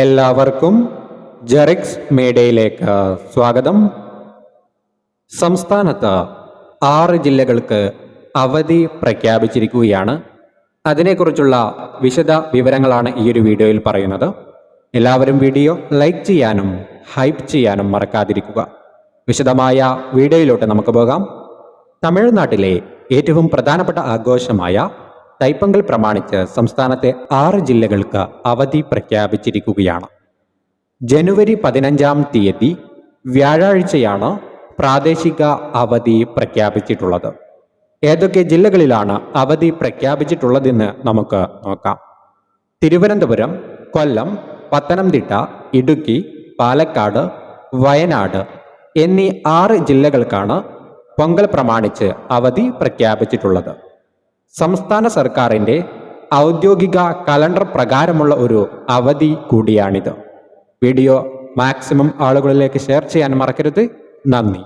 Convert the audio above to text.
എല്ലാവർക്കും ജെറിക്സ് മേഡയിലേക്ക് സ്വാഗതം. സംസ്ഥാനത്ത് ആറ് ജില്ലകൾക്ക് അവധി പ്രഖ്യാപിച്ചിരിക്കുകയാണ്. അതിനെക്കുറിച്ചുള്ള വിശദ വിവരങ്ങളാണ് ഈ ഒരു വീഡിയോയിൽ പറയുന്നത്. എല്ലാവരും വീഡിയോ ലൈക്ക് ചെയ്യാനും ഹൈപ്പ് ചെയ്യാനും മറക്കാതിരിക്കുക. വിശദമായ വീഡിയോയിലോട്ട് നമുക്ക് പോകാം. തമിഴ്നാട്ടിലെ ഏറ്റവും പ്രധാനപ്പെട്ട ആഘോഷമായ തൈപ്പങ്കൽ പ്രമാണിച്ച് സംസ്ഥാനത്തെ ആറ് ജില്ലകൾക്ക് അവധി പ്രഖ്യാപിച്ചിരിക്കുകയാണ്. ജനുവരി പതിനഞ്ചാം തീയതി വ്യാഴാഴ്ചയാണ് പ്രാദേശിക അവധി പ്രഖ്യാപിച്ചിട്ടുള്ളത്. ഏതൊക്കെ ജില്ലകളിലാണ് അവധി പ്രഖ്യാപിച്ചിട്ടുള്ളതെന്ന് നമുക്ക് നോക്കാം. തിരുവനന്തപുരം കൊല്ലം പത്തനംതിട്ട ഇടുക്കി പാലക്കാട് വയനാട് എന്നീ ആറ് ജില്ലകൾക്കാണ് പൊങ്കൽ പ്രമാണിച്ച് അവധി പ്രഖ്യാപിച്ചിട്ടുള്ളത്. സംസ്ഥാന സർക്കാരിന്റെ ഔദ്യോഗിക കലണ്ടർ പ്രകാരമുള്ള ഒരു അവധി കൂടിയാണിത്. വീഡിയോ മാക്സിമം ആളുകളിലേക്ക് ഷെയർ ചെയ്യാൻ മറക്കരുത്. നന്ദി.